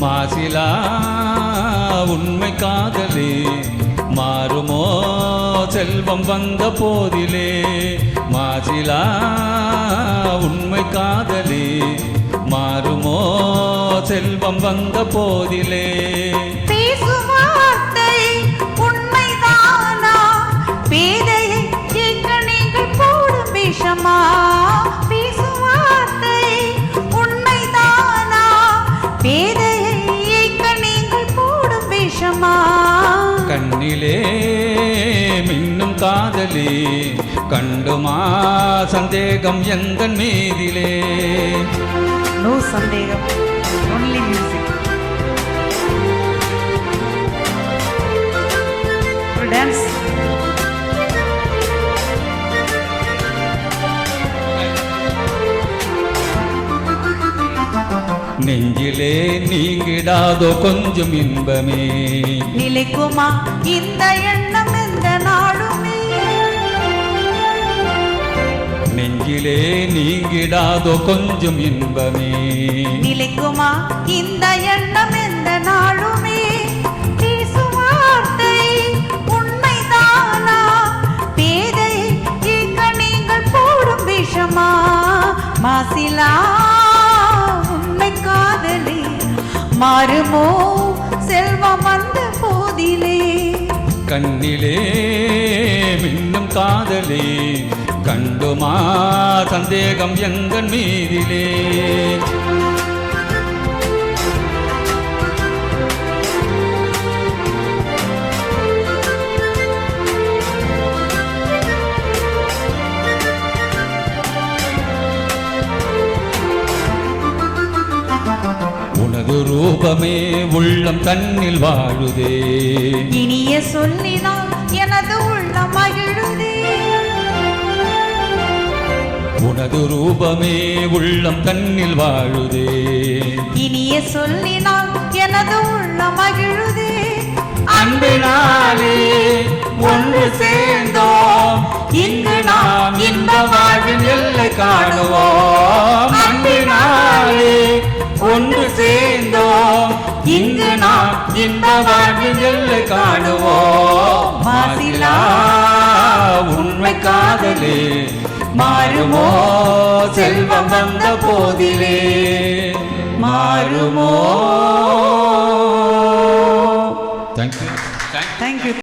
மாசிலா உண்மை காதலே மாறுமோ செல்வம் வந்த போதிலே? மாசிலா உண்மை காதலே மாறுமோ செல்வம் வந்த போதிலே? உண்மைதானா? பேதையை நீங்கள் போடும் விஷமா? கண்ணிலே மின்னும் காதலே கண்டுமா சந்தேகம் எந்த மீதிலே. நோ சந்தேகம் ஒன்லி மியூசிக் நெஞ்சிலே நீங்கிடாதோ கொஞ்சம் இன்பமே. நிலைக்குமா? இந்த எண்ணம் எந்த நாளுமே. நெஞ்சிலே நீங்கிடாதோ கொஞ்சம் இன்பமே. நிலைக்குமா? இந்த மாறுமோ? செல்வம் வந்த போதிலே. கண்ணிலே மின்னும் காதலே கண்டுமா சந்தேகம் எங்கள் மீதிலே? ரூபமே உள்ளம் தன்னில் வாழுதே. இனிய சொல்லினால் எனது உள்ளம் மகிழுதே. உனது ரூபமே உள்ளம் தன்னில் வாழுதே. இனிய சொல்லினால் எனது உள்ளம் மகிழுதே. அன்பினாலே இன்ப வாழ்வின் எல்லை காணுவோம் மாசிலா உண்மை காதலே மாறுமோ? செல்வம் வந்த போதிலே மாறுமோ? Thank you thank you